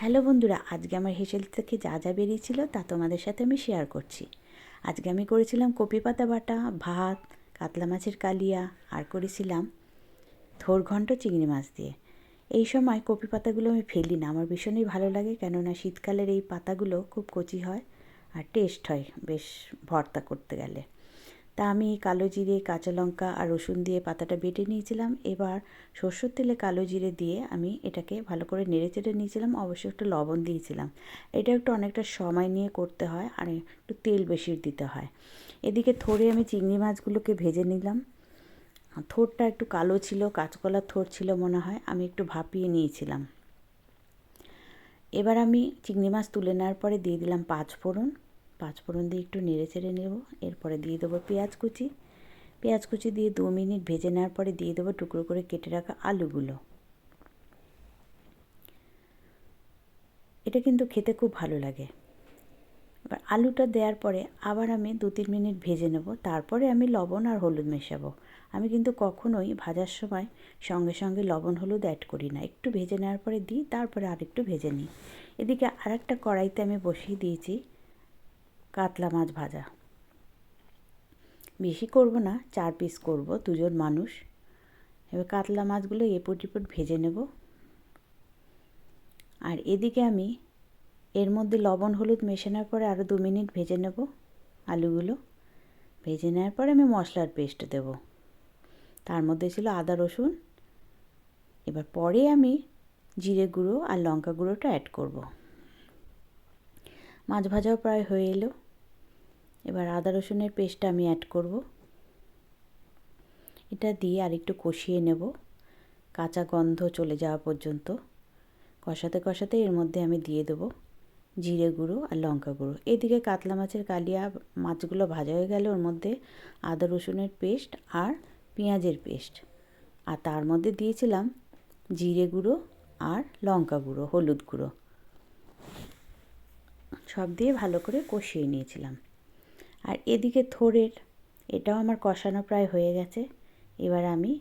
Hello বন্ধুরা, আজকে আমার হেসেল থেকে যা যা বেরিয়েছিল তা তোমাদের সাথে আমি শেয়ার করছি। আজকে আমি করেছিলাম কপি পাতা বাটা, ভাত, কাতলা মাছের কালিয়া, আর করেছিলাম থোর ঘন্ট চিংড়ি মাছ দিয়ে। এই সময় কপি পাতাগুলো আমি ফেলি না, আমার ভীষণই ভালো লাগে, কেননা শীতকালের এই পাতাগুলো খুব কচি হয় আর টেস্ট হয়, বেশ ভর্তা করতে গেলে। তা আমি কালো জিরে, কাঁচা লঙ্কা আর রসুন দিয়ে পাতাটা বেটে নিয়েছিলাম। এবার সর্ষের তেলে কালো জিরে দিয়ে আমি এটাকে ভালো করে নেড়ে চেড়ে নিয়েছিলাম। অবশ্যই একটু লবণ দিয়েছিলাম। এটা একটু অনেকটা সময় নিয়ে করতে হয় আর একটু তেল বেশি দিতে হয়। এদিকে থোড়ে আমি চিংড়ি মাছগুলোকে ভেজে নিলাম। থোরটা একটু কালো ছিল, কাঁচকলার থোর ছিল মনে হয়, আমি একটু ভাপিয়ে নিয়েছিলাম। এবার আমি চিংড়ি মাছ তুলে নেওয়ার পরে দিয়ে দিলাম পাঁচ ফোড়ন। পাঁচ ফোড়ন দিয়ে একটু নেড়ে চেড়ে নেব। এরপরে দিয়ে দেবো পেঁয়াজ কুচি। পেঁয়াজ কুচি দিয়ে দু মিনিট ভেজে নেওয়ার পরে দিয়ে দেবো টুকরো করে কেটে রাখা আলুগুলো। এটা কিন্তু খেতে খুব ভালো লাগে। এবার আলুটা দেওয়ার পরে আবার আমি দু তিন মিনিট ভেজে নেব। তারপরে আমি লবণ আর হলুদ মেশাবো। আমি কিন্তু কখনোই ভাজার সময় সঙ্গে সঙ্গে লবণ হলুদ অ্যাড করি না। একটু ভেজে নেওয়ার পরে দিই, তারপরে আরেকটু ভেজে নিই। এদিকে আর একটা কড়াইতে আমি বসিয়ে দিয়েছি কাতলা মাছ ভাজা। বেশি করব না, চার পিস করব, দুজন মানুষ। এবার কাতলা মাছগুলো এপট এপট ভেজে নেব। আর এদিকে আমি এর মধ্যে লবণ, হলুদ মেশানোর পরে আরও দু মিনিট ভেজে নেব আলুগুলো। ভেজে নেওয়ার পরে আমি মশলার পেস্ট দেব। তার মধ্যে ছিল আদা, রসুন। এবার পরে আমি জিরে গুঁড়ো আর লঙ্কা গুঁড়োটা অ্যাড করব। মাছ ভাজাও প্রায় হয়ে এলো। এবার আদা রসুনের পেস্টটা আমি অ্যাড করব। এটা দিয়ে আর একটু কষিয়ে নেব। কাঁচা গন্ধ চলে যাওয়া পর্যন্ত। কষাতে কষাতে এর মধ্যে আমি দিয়ে দেবো জিরে গুঁড়ো আর লঙ্কা গুঁড়ো। এদিকে কাতলা মাছের কালিয়া মাছগুলো ভাজা হয়ে গেলে ওর মধ্যে আদা রসুনের পেস্ট আর পেঁয়াজের পেস্ট। আর তার মধ্যে দিয়েছিলাম জিরে গুঁড়ো আর লঙ্কা গুঁড়ো, হলুদ গুঁড়ো। সব দিয়ে ভালো করে কষিয়ে নিয়েছিলাম। আর এদিকে থোরের, এটাও আমার কষানো প্রায় হয়ে গেছে। এবার আমি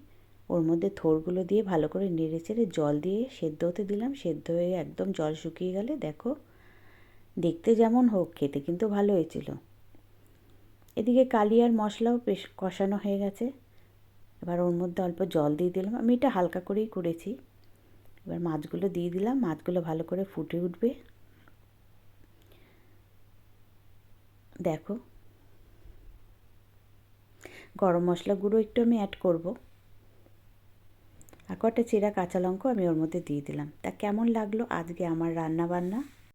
ওর মধ্যে থোরগুলো দিয়ে ভালো করে নেড়ে চেড়ে জল দিয়ে সেদ্ধ হতে দিলাম। সেদ্ধ হয়ে একদম জল শুকিয়ে গেলে দেখো, দেখতে যেমন হোক, খেতে কিন্তু ভালো হয়েছিল। এদিকে কালিয়ার মশলাও বেশ কষানো হয়ে গেছে। এবার ওর মধ্যে অল্প জল দিয়ে দিলাম। আমি এটা হালকা করেই করেছি। এবার মাছগুলো দিয়ে দিলাম। মাছগুলো ভালো করে ফুটে উঠবে। দেখো গরম মশলা গুঁড়ো একটু আমি অ্যাড করব। আর কটা চেরা কাঁচা লঙ্কা আমি ওর মধ্যে দিয়ে দিলাম। তা কেমন লাগল আজকে আমার রান্না বান্না